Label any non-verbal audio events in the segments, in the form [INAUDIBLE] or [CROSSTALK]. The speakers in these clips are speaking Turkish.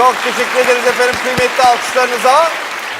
Çok teşekkür ederiz efendim kıymetli alkışlarınıza.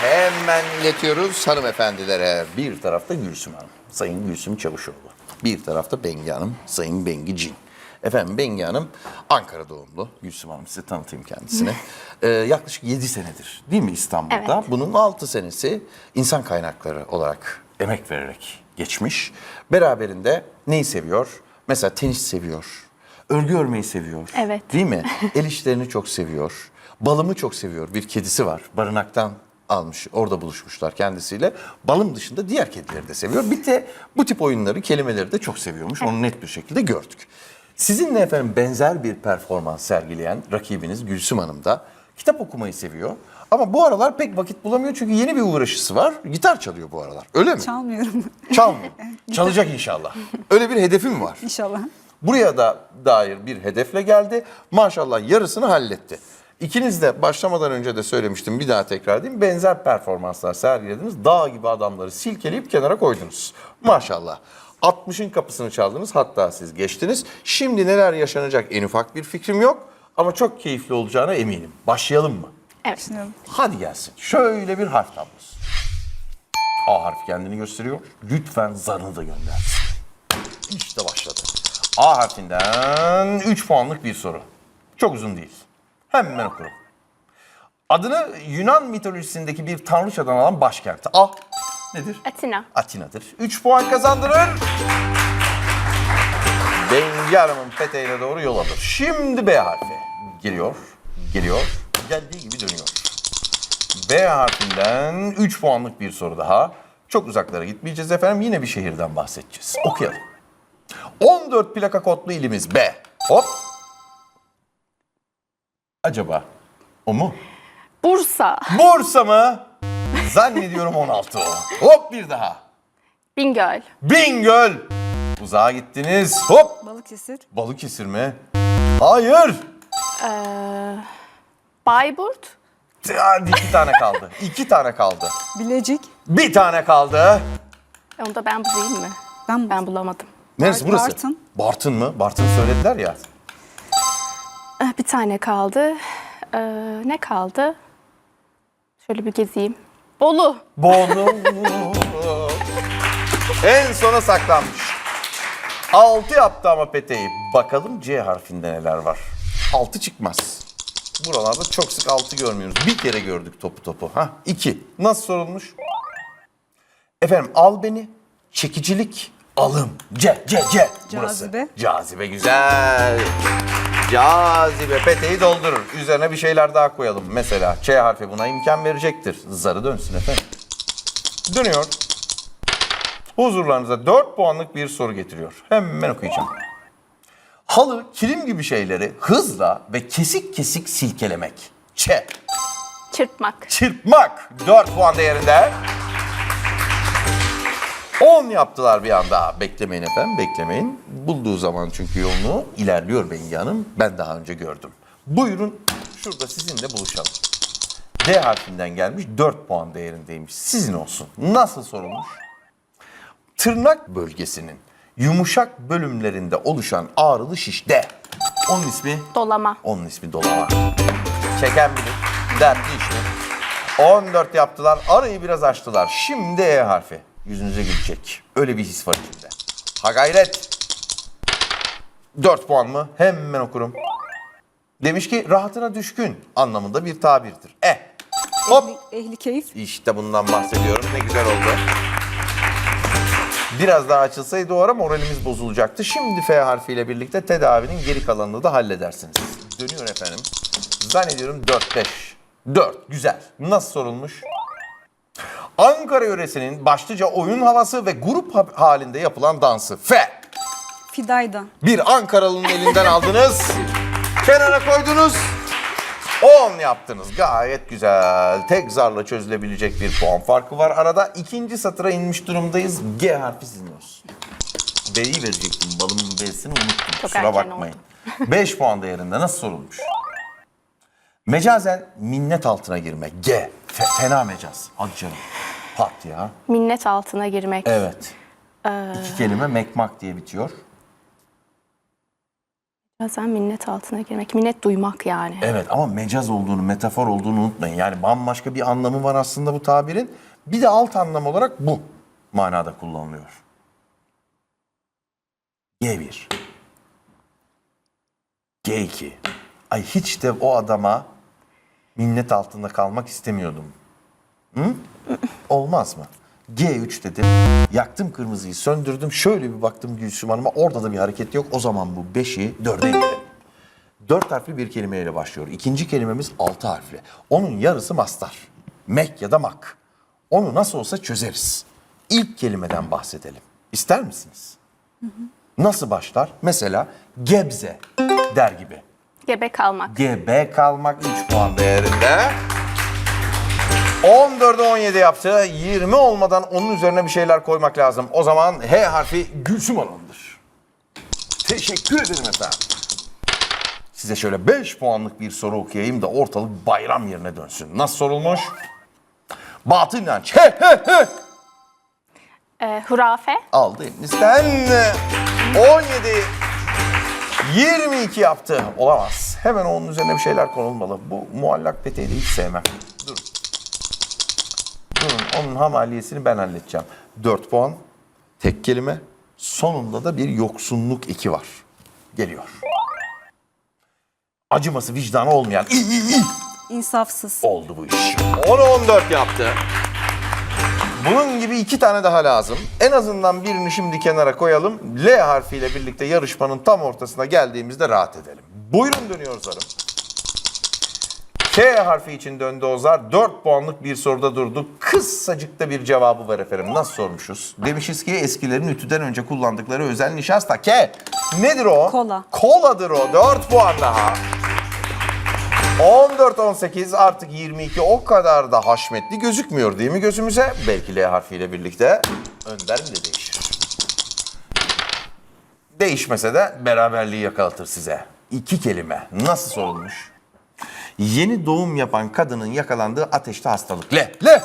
Hemen iletiyoruz hanımefendilere. Bir tarafta Gülsüm Hanım, Sayın Gülsüm Çavuşoğlu. Bir tarafta Bengi Hanım, Sayın Bengi Cin. Efendim Bengi Hanım Ankara doğumlu. Gülsüm Hanım size tanıtayım kendisini. [LAUGHS] Ee, yaklaşık 7 senedir değil mi İstanbul'da? Evet. Bunun 6 senesi insan kaynakları olarak emek vererek geçmiş. Beraberinde neyi seviyor? Mesela tenis seviyor. Örgü örmeyi seviyor. Evet. Değil mi? [LAUGHS] El işlerini çok seviyor. Balımı çok seviyor. Bir kedisi var. Barınaktan almış. Orada buluşmuşlar kendisiyle. Balım dışında diğer kedileri de seviyor. Bir de bu tip oyunları, kelimeleri de çok seviyormuş. Onu net bir şekilde gördük. Sizinle efendim benzer bir performans sergileyen rakibiniz Gülsüm Hanım da kitap okumayı seviyor. Ama bu aralar pek vakit bulamıyor çünkü yeni bir uğraşısı var. Gitar çalıyor bu aralar. Öyle mi? Çalmıyorum Çalmıyor. [LAUGHS] Çalacak inşallah. Öyle bir hedefi mi var? inşallah. Buraya da dair bir hedefle geldi. Maşallah yarısını halletti. İkiniz de başlamadan önce de söylemiştim bir daha tekrar edeyim. Benzer performanslar sergilediniz. Dağ gibi adamları silkeleyip kenara koydunuz. Maşallah. 60'ın kapısını çaldınız hatta siz geçtiniz. Şimdi neler yaşanacak en ufak bir fikrim yok. Ama çok keyifli olacağına eminim. Başlayalım mı? Evet. Hadi gelsin. Şöyle bir harf tablosu. A harfi kendini gösteriyor. Lütfen zarını da gönder. İşte başladı. A harfinden 3 puanlık bir soru. Çok uzun değil. Hemen okurum. Adını Yunan mitolojisindeki bir tanrıçadan alan başkent. A nedir? Atina. Atina'dır. 3 puan kazandırır. Bengi Hanım'ın peteğine doğru yol alır. Şimdi B harfi. Geliyor, geliyor, geldiği gibi dönüyor. B harfinden 3 puanlık bir soru daha. Çok uzaklara gitmeyeceğiz efendim. Yine bir şehirden bahsedeceğiz. Okuyalım. 14 plaka kodlu ilimiz B. Hop. Acaba o mu? Bursa. Bursa mı? Zannediyorum 16 o. Hop bir daha. Bingöl. Bingöl. Uzağa gittiniz. Hop. Balıkesir, Balıkesir mi? Hayır. Ee, Bayburt. Hadi iki tane kaldı. İki tane kaldı. Bilecik. Bir tane kaldı. E, Onu da ben bulayım mı? Ben, Ben bulamadım. Neresi burası? Bartın. Bartın mı? Bartın söylediler ya. Eh, Bir tane kaldı. Ee, ne kaldı? Şöyle bir gezeyim. Bolu. Bolu. en sona saklanmış. Altı yaptı ama peteği. Bakalım C harfinde neler var. Altı çıkmaz. Buralarda çok sık altı görmüyoruz. Bir kere gördük topu topu. Ha, iki. Nasıl sorulmuş? Efendim al beni. Çekicilik. Alım. C, C, C. Burası. Cazibe. Cazibe güzel. Cazibe peteği doldurur. Üzerine bir şeyler daha koyalım. Mesela Ç harfi buna imkan verecektir. Zarı dönsün efendim. Dönüyor. Huzurlarınıza 4 puanlık bir soru getiriyor. Hemen okuyacağım. Halı, kilim gibi şeyleri hızla ve kesik kesik silkelemek. Ç. Çırpmak. Çırpmak. 4 puan değerinde. 10 yaptılar bir anda. Beklemeyin efendim, beklemeyin. Bulduğu zaman çünkü yolunu ilerliyor Bengi Hanım. Ben daha önce gördüm. Buyurun şurada sizinle buluşalım. D harfinden gelmiş 4 puan değerindeymiş. Sizin olsun. Nasıl sorulmuş? Tırnak bölgesinin yumuşak bölümlerinde oluşan ağrılı şiş D. Onun ismi Dolama. onun ismi dolama. Çeken bilir. Dertli işi. 14 yaptılar. Arayı biraz açtılar. Şimdi E harfi. Yüzünüze gülecek. Öyle bir his var içinde. Ha gayret. 4 puan mı? Hemen okurum. Demiş ki rahatına düşkün anlamında bir tabirdir. E. Hop. ehli, ehli keyif, İşte bundan bahsediyorum. Ne güzel oldu. Biraz daha açılsaydı o ara moralimiz bozulacaktı. Şimdi F harfiyle birlikte tedavinin geri kalanını da halledersiniz. Dönüyor efendim. Zannediyorum 4-5. 4. Güzel. Nasıl sorulmuş? Ankara yöresinin başlıca oyun havası ve grup ha- halinde yapılan dansı. F. Fidayda, Bir Ankaralı'nın elinden aldınız. Kenara koydunuz. 10 yaptınız. Gayet güzel. Tek zarla çözülebilecek bir puan farkı var. Arada ikinci satıra inmiş durumdayız. G harfi sizin olsun. B'yi verecektim. Balımın B'sini unuttum. Çok Kusura bakmayın. 5 [LAUGHS] puan değerinde nasıl sorulmuş? Mecazen minnet altına girme. G. Fe- fena mecaz. Hadi canım. Pat ya. Minnet altına girmek. Evet. İki kelime mekmak diye bitiyor. Bazen minnet altına girmek. Minnet duymak yani. Evet ama mecaz olduğunu, metafor olduğunu unutmayın. Yani bambaşka bir anlamı var aslında bu tabirin. Bir de alt anlam olarak bu manada kullanılıyor. G1. G2. Ay hiç de o adama minnet altında kalmak istemiyordum. Hı? Olmaz mı? G3 dedim. Yaktım kırmızıyı, söndürdüm. Şöyle bir baktım Gülsüm Hanım'a. Orada da bir hareket yok. O zaman bu 5'i 4'e indirelim. Dört harfli bir kelimeyle başlıyor. İkinci kelimemiz altı harfli. Onun yarısı mastar. Mek ya da mak. Onu nasıl olsa çözeriz. İlk kelimeden bahsedelim. İster misiniz? Nasıl başlar? Mesela gebze der gibi. Gebe kalmak. Gebe kalmak 3 puan değerinde. 14'e 17 yaptı. 20 olmadan onun üzerine bir şeyler koymak lazım. O zaman H harfi Gülsüm Hanım'dır. Teşekkür ederim efendim. Size şöyle 5 puanlık bir soru okuyayım da ortalık bayram yerine dönsün. Nasıl sorulmuş? Batıl inanç. He he he. Ee, hurafe. Aldı elinizden. 17 22 yaptı. Olamaz. Hemen onun üzerine bir şeyler konulmalı. Bu muallak peteği hiç sevmem. Onun hamaliyesini ben halledeceğim. 4 puan. Tek kelime. Sonunda da bir yoksunluk eki var. Geliyor. Acıması vicdanı olmayan. İnsafsız. oldu bu iş. 10'u 14 yaptı. Bunun gibi iki tane daha lazım. En azından birini şimdi kenara koyalım. L harfiyle birlikte yarışmanın tam ortasına geldiğimizde rahat edelim. Buyurun dönüyor zarım. K harfi için döndü Ozar. 4 puanlık bir soruda durdu. Kısacık da bir cevabı var efendim. Nasıl sormuşuz? Demişiz ki eskilerin ütüden önce kullandıkları özel nişasta. K. Nedir o? Kola. Koladır o. 4 puan daha. 14-18 artık 22 o kadar da haşmetli gözükmüyor değil mi gözümüze? Belki L harfiyle birlikte Önder bile değişir. Değişmese de beraberliği yakalatır size. İki kelime nasıl sorulmuş? Yeni doğum yapan kadının yakalandığı ateşli hastalık. L. L.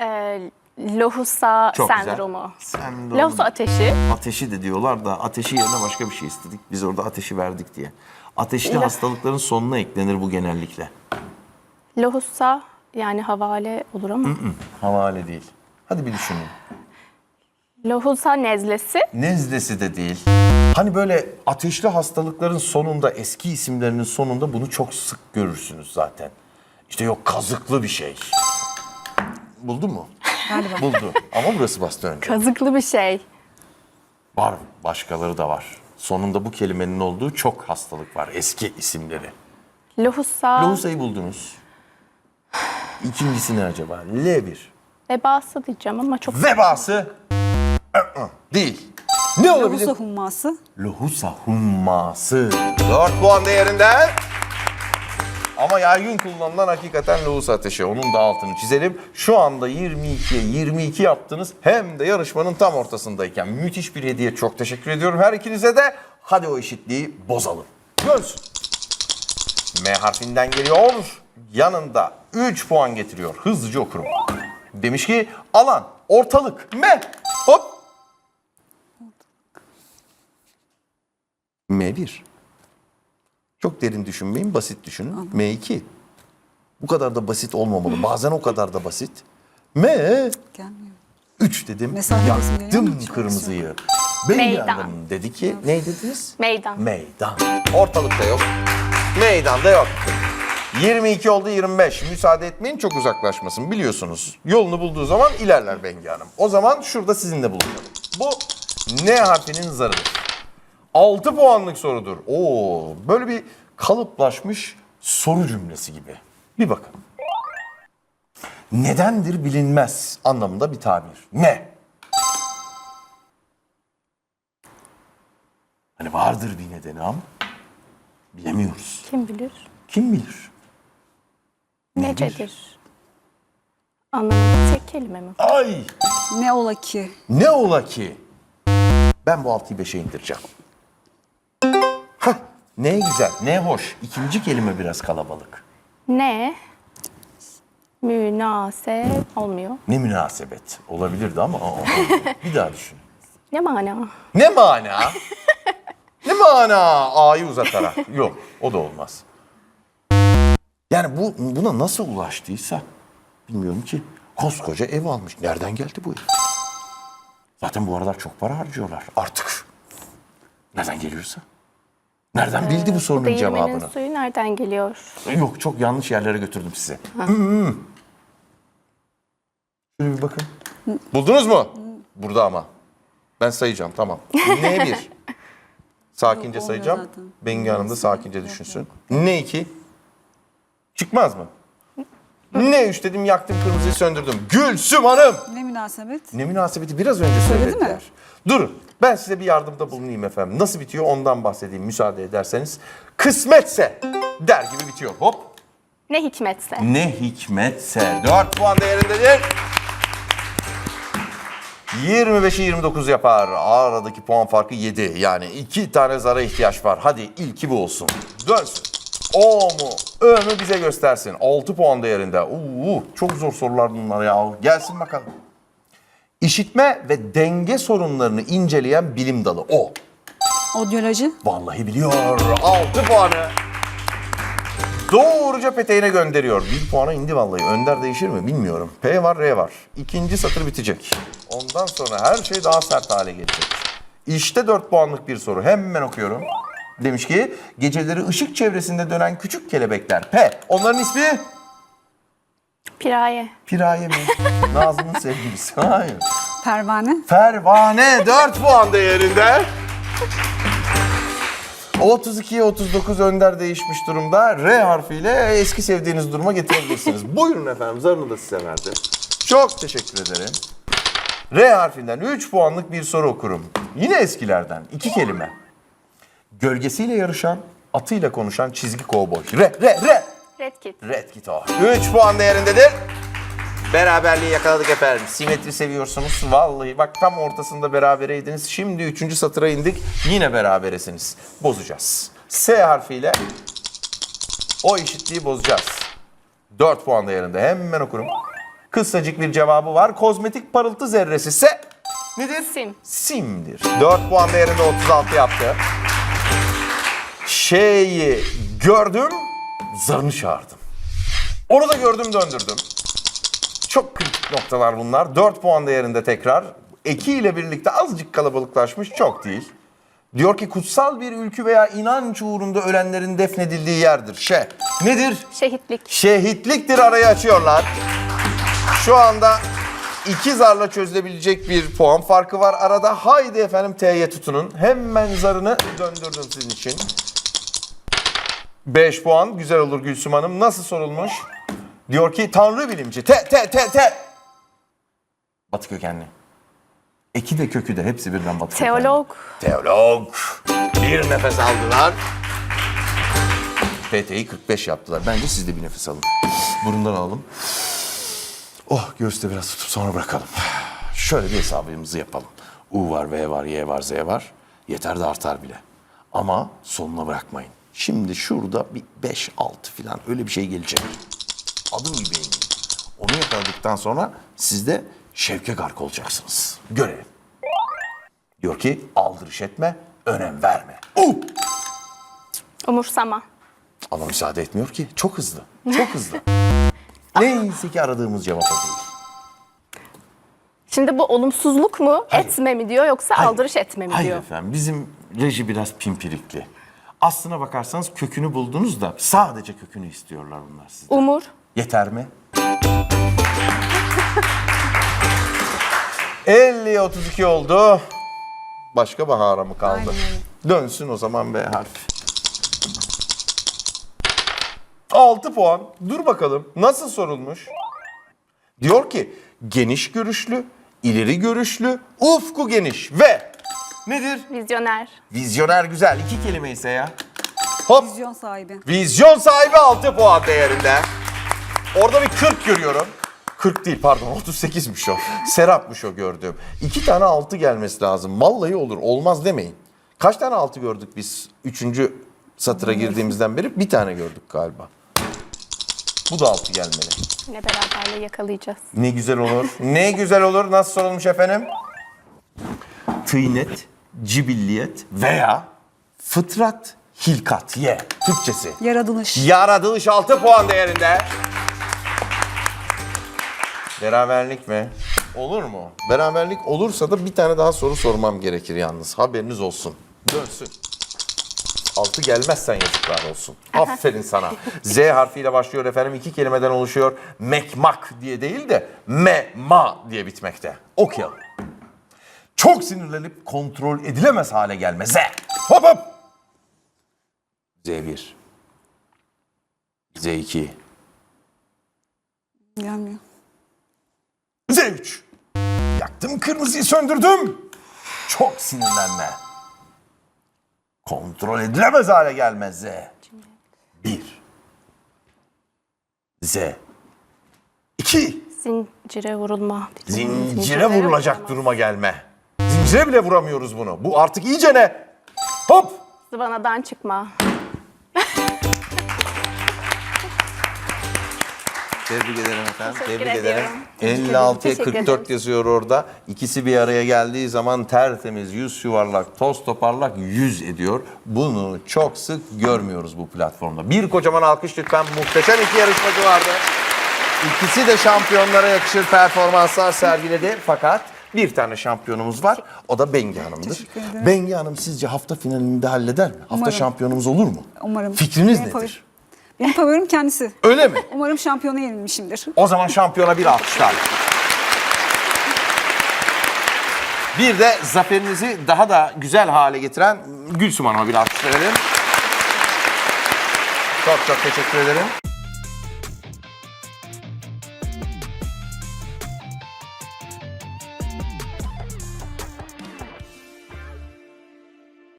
Ee, lohusa Çok güzel. sendromu. Sendrom. Lohusa ateşi. Ateşi de diyorlar da ateşi yerine başka bir şey istedik. Biz orada ateşi verdik diye. Ateşli İla- hastalıkların sonuna eklenir bu genellikle. Lohusa yani havale olur ama. Havale değil. Hadi bir düşünün. Lohusa nezlesi. Nezlesi de değil. Hani böyle ateşli hastalıkların sonunda eski isimlerinin sonunda bunu çok sık görürsünüz zaten. İşte yok kazıklı bir şey. Buldu mu? Galiba. Buldu. Ama burası bastı önce. Kazıklı bir şey. Var. Başkaları da var. Sonunda bu kelimenin olduğu çok hastalık var. Eski isimleri. Lohusa Lohusa'yı buldunuz. İkincisi ne acaba? L1. vebası diyeceğim ama çok Vebası. Değil. Ne olabilir? Lohusa humması. Lohusa humması. 4 puan değerinde. Ama yaygın kullanılan hakikaten lohusa ateşi. Onun da altını çizelim. Şu anda 22'ye 22 yaptınız. Hem de yarışmanın tam ortasındayken. Müthiş bir hediye. Çok teşekkür ediyorum her ikinize de. Hadi o eşitliği bozalım. Göz. M harfinden geliyor. Yanında 3 puan getiriyor. Hızlıca okurum. Demiş ki alan, ortalık, M. Hop. M1. Çok derin düşünmeyin, basit düşünün. M2. Bu kadar da basit olmamalı. Bazen o kadar da basit. M. Gelmiyor. 3 dedim. Mesafe Yaktım kırmızıyı. Bengü Meydan. Hanım dedi ki ne dediniz? meydan. Meydan. Ortalıkta yok. Meydanda yok. 22 oldu 25. Müsaade etmeyin çok uzaklaşmasın biliyorsunuz. Yolunu bulduğu zaman ilerler Bengi Hanım. O zaman şurada sizinle buluşalım. Bu N harfinin zarıdır. 6 puanlık sorudur. Oo, böyle bir kalıplaşmış soru cümlesi gibi. Bir bakın. Nedendir bilinmez anlamında bir tabir. Ne? Hani vardır bir nedeni ama bilemiyoruz. Kim bilir? Kim bilir? Necedir? Anlamı tek kelime mi? Ay Ne ola ki? ne ola ki? Ben bu 6'yı 5'e indireceğim. Hah ne güzel ne hoş. İkinci kelime biraz kalabalık. Ne? Münaseb olmuyor. Ne münasebet. Olabilirdi ama o- [LAUGHS] bir daha düşün. Ne mana? Ne mana? ne mana? mana A'yı uzatarak. Yok o da olmaz. Yani bu buna nasıl ulaştıysa bilmiyorum ki. Koskoca ev almış. Nereden geldi bu ev? Zaten bu aralar çok para harcıyorlar artık. Nereden geliyorsa. Nereden bildi bu sorunun Değirmenin cevabını? suyu nereden geliyor? Yok çok yanlış yerlere götürdüm sizi. Hmm. Şöyle bir bakın. Buldunuz mu? Burada ama. Ben sayacağım tamam. Ne bir? [LAUGHS] Sakince Yok, olmuyor sayacağım. zaten. Bengi Hanım da sakince düşünsün. Ne iki? Çıkmaz mı? Ne üç dedim yaktım kırmızıyı söndürdüm. Gülsüm Hanım! Ne münasebet? Ne münasebeti biraz önce Söyledi söylediler. mi? Durun ben size bir yardımda bulunayım efendim. Nasıl bitiyor ondan bahsedeyim müsaade ederseniz. Kısmetse der gibi bitiyor. Hop. Ne hikmetse. Ne hikmetse 4 puan değerindedir. 25'i 29 yapar. Aradaki puan farkı 7. Yani iki tane zara ihtiyaç var. Hadi ilki bu olsun. Dönsün. O mu? Ö mü bize göstersin. 6 puan değerinde. Uuu, çok zor sorular bunlar ya. Gelsin bakalım. İşitme ve denge sorunlarını inceleyen bilim dalı. O. Odyoloji. Vallahi biliyor. 6 puanı. Doğruca peteğine gönderiyor. Bir puana indi vallahi. Önder değişir mi bilmiyorum. P var R var. İkinci satır bitecek. Ondan sonra her şey daha sert hale gelecek. İşte 4 puanlık bir soru. Hemen okuyorum. Demiş ki geceleri ışık çevresinde dönen küçük kelebekler. P. Onların ismi Piraye. Piraye mi? [LAUGHS] Nazlı'nın sevgilisi. Hayır. Pervane. Pervane 4 puan değerinde. 32'ye 39 önder değişmiş durumda. R harfiyle eski sevdiğiniz duruma getirebilirsiniz. [LAUGHS] Buyurun efendim zarını da size verdi. Çok teşekkür ederim. R harfinden 3 puanlık bir soru okurum. Yine eskilerden. iki kelime. Gölgesiyle yarışan, atıyla konuşan çizgi kovboy. R, R, R. Red Kit. Red Kit o. 3 puan değerindedir. Beraberliği yakaladık efendim. Simetri seviyorsunuz. Vallahi bak tam ortasında berabereydiniz. Şimdi üçüncü satıra indik. Yine beraberesiniz. Bozacağız. S harfiyle o eşitliği bozacağız. 4 puan değerinde. Hemen okurum. Kısacık bir cevabı var. Kozmetik parıltı zerresi S nedir? Sim. Sim'dir. 4 puan değerinde 36 yaptı. Şeyi gördüm, zarını çağırdım. Onu da gördüm döndürdüm. Çok kritik noktalar bunlar. 4 puan değerinde tekrar. Eki ile birlikte azıcık kalabalıklaşmış çok değil. Diyor ki kutsal bir ülkü veya inanç uğrunda ölenlerin defnedildiği yerdir. Şe. Nedir? Şehitlik. Şehitliktir arayı açıyorlar. Şu anda iki zarla çözülebilecek bir puan farkı var arada. Haydi efendim T'ye tutunun. Hemen zarını döndürdüm sizin için. 5 puan güzel olur Gülsüm Hanım. Nasıl sorulmuş? Diyor ki Tanrı bilimci. T, T, T, T. Batı kökenli. Eki de kökü de hepsi birden batı kökenli. Teolog. Teolog. Bir nefes aldılar. PT'yi 45 yaptılar. Bence siz de bir nefes alın. Burundan alalım. Oh göğüste biraz tutup sonra bırakalım. Şöyle bir hesabımızı yapalım. U var, V var, Y var, Z var. Yeter de artar bile. Ama sonuna bırakmayın. Şimdi şurada bir 5-6 falan öyle bir şey gelecek. Adım gibi eminim. Onu yakaladıktan sonra siz de şevke gark olacaksınız. Görelim. Diyor ki aldırış etme, önem verme. Uh! Umursama. Ama müsaade etmiyor ki. Çok hızlı. Çok hızlı. [LAUGHS] Neyse ki aradığımız cevap o değil. Şimdi bu olumsuzluk mu, Hayır. etme mi diyor yoksa Hayır. aldırış etme mi Hayır diyor? efendim. Bizim reji biraz pimpirikli. Aslına bakarsanız kökünü buldunuz da sadece kökünü istiyorlar bunlar sizden. Umur. Yeter mi? 50'ye 32 oldu. Başka bahara mı kaldı? Aynen. Dönsün o zaman B harfi. 6 puan. Dur bakalım. Nasıl sorulmuş? Diyor ki geniş görüşlü, ileri görüşlü, ufku geniş ve nedir? Vizyoner. Vizyoner güzel. iki kelime ise ya. Hop. Vizyon sahibi. Vizyon sahibi 6 puan değerinde. Orada bir 40 görüyorum. 40 değil pardon 38'miş o. Serap'mış o gördüğüm. İki tane 6 gelmesi lazım. Vallahi olur. Olmaz demeyin. Kaç tane 6 gördük biz? Üçüncü satıra girdiğimizden beri bir tane gördük galiba. Bu da 6 gelmeli. Yine beraberliği yakalayacağız. Ne güzel olur. ne güzel olur. Nasıl sorulmuş efendim? Tıynet, cibilliyet veya Fıtrat, hilkat, ye. Türkçesi. Yaratılış. Yaratılış 6 puan değerinde. Beraberlik mi? Olur mu? Beraberlik olursa da bir tane daha soru sormam gerekir yalnız. Haberiniz olsun. Dönsün. Altı gelmezsen yazıklar olsun. Aferin sana. Z harfiyle başlıyor efendim. iki kelimeden oluşuyor. Mekmak diye değil de me-ma diye bitmekte. Okuyalım. Çok sinirlenip kontrol edilemez hale gelme. Z. Hop hop. Z1. Z2. Gelmiyor. Z3. Yaktım kırmızıyı söndürdüm. Çok sinirlenme. Kontrol edilemez hale gelmez Z. Bir. Z. İki. Zincire vurulma. Zincire vurulacak duruma gelme. Zincire bile vuramıyoruz bunu. Bu artık iyice ne? Hop. Zıvanadan çıkma. Tebrik ederim efendim. Teşekkür Tebrik ediyorum. ederim. Teşekkür 56'ya ederim. 44 yazıyor orada. İkisi bir araya geldiği zaman tertemiz, yüz yuvarlak, toz toparlak yüz ediyor. Bunu çok sık görmüyoruz bu platformda. Bir kocaman alkış lütfen. Muhteşem iki yarışmacı vardı. İkisi de şampiyonlara yakışır performanslar sergiledi. Fakat bir tane şampiyonumuz var. O da Bengi Hanım'dır. Bengi Hanım sizce hafta finalinde halleder mi? Hafta Umarım. şampiyonumuz olur mu? Umarım. Fikriniz Benim nedir? Benim favorim kendisi. Öyle mi? [LAUGHS] Umarım şampiyona yenilmişimdir. O zaman şampiyona bir alkışlar. Bir de zaferinizi daha da güzel hale getiren Gülsüm Hanım'a bir alkış verelim. Çok çok teşekkür ederim.